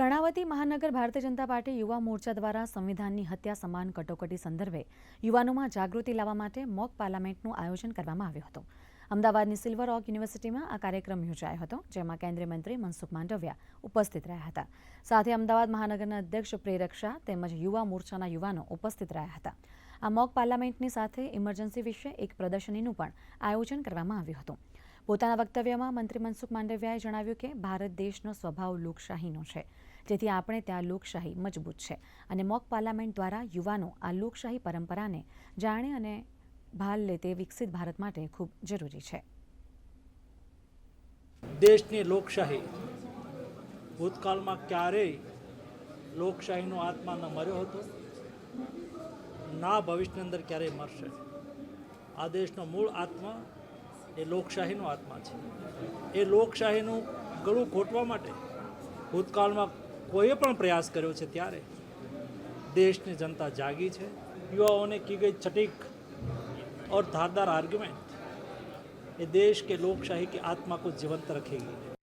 કર્ણાવતી મહાનગર ભારતીય જનતા પાર્ટી યુવા મોરચા દ્વારા સંવિધાનની હત્યા સમાન કટોકટી સંદર્ભે યુવાનોમાં જાગૃતિ લાવવા માટે મોક પાર્લામેન્ટનું આયોજન કરવામાં આવ્યું હતું. અમદાવાદની સિલ્વર ઓક યુનિવર્સિટીમાં આ કાર્યક્રમ યોજાયો હતો, જેમાં કેન્દ્રીય મંત્રી મનસુખ માંડવિયા ઉપસ્થિત રહ્યા હતા. સાથે અમદાવાદ મહાનગરના અધ્યક્ષ પ્રેરક શાહ તેમજ યુવા મોરચાના યુવાનો ઉપસ્થિત રહ્યા હતા. આ મોક પાર્લામેન્ટની સાથે ઇમરજન્સી વિશે એક પ્રદર્શનીનું પણ આયોજન કરવામાં આવ્યું હતું. પોતાના વક્તવ્યમાં મંત્રી મનસુખ માંડવિયાએ જણાવ્યું કે, ભારત દેશનો સ્વભાવ લોકશાહીનો છે. જેથી આપણે ત્યાં લોકશાહી મજબૂત છે. અને મોક પાર્લામેન્ટ દ્વારા યુવાનો આ લોકશાહી પરંપરાને જાણે અને ભાલ લે તે વિકસિત ભારત માટે ખૂબ જરૂરી છે. દેશની લોકશાહી ભૂતકાળમાં ક્યારેય લોકશાહીનો આત્મા ન મર્યો હતો, ના ભવિષ્યની અંદર ક્યારેય મરશે. આ દેશનો મૂળ આત્મા એ લોકશાહીનો આત્મા છે એ લોકશાહીનું ગળું ઘોટવા માટે ભૂતકાળમાં કોઈએ પણ પ્રયાસ કર્યો છે ત્યારે દેશની જનતા જાગી છે યુવાઓને કી ગઈ છટીક और धारदार आर्गुमेंट ये देश के लोकशाही की आत्मा को जीवंत रखेगी